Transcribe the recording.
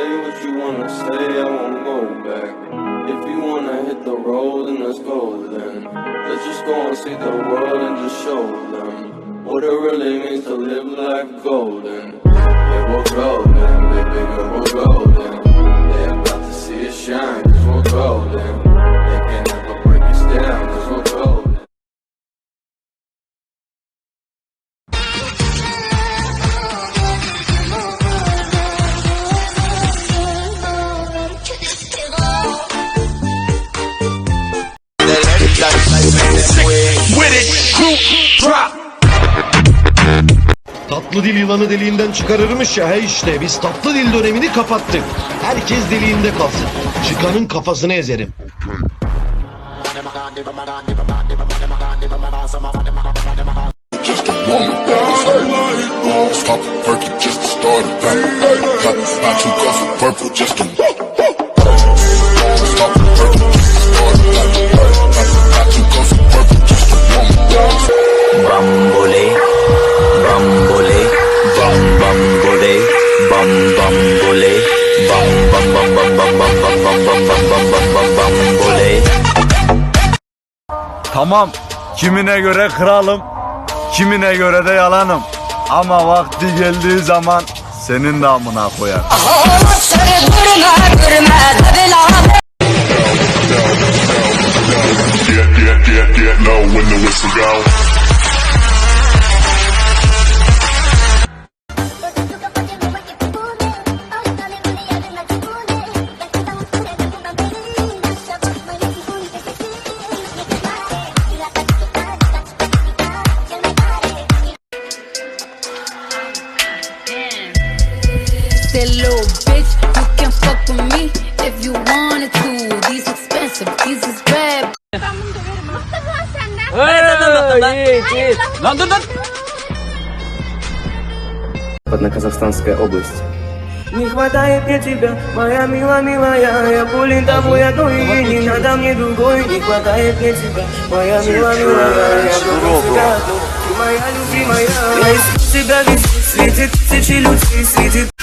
Say what you wanna say, I won't go back. If you wanna hit the road, then let's go then. Let's just go and see the world and just show them what it really means to live life golden. Tatlı dil yılanı deliğinden çıkarırmış ya işte biz tatlı dil dönemini kapattık. Herkes deliğinde kalsın. Çıkanın kafasını ezerim. Stop perky just started. Cut, not too purple, just a bam bambole, bam bam bam bam bam bam bam bam bam bam bam bam bam bambole. Tamam, kimine göre kralım, kimine göre de yalanım. Ama vakti geldiği zaman senin de amına koyar. Yeah, yeah, yeah, yeah, know when the whistle go. That little bitch, you can fuck with me if you wanted to. These expensive, these is bad. Западно-Казахстанская область. Не хватает мне тебя, моя мила, милая Я пулин тобой одной, и не надо мне другой Не хватает мне тебя, моя мила, милая Я просто готов, ты моя любимая Я из себя весь светит тысячи людей, светит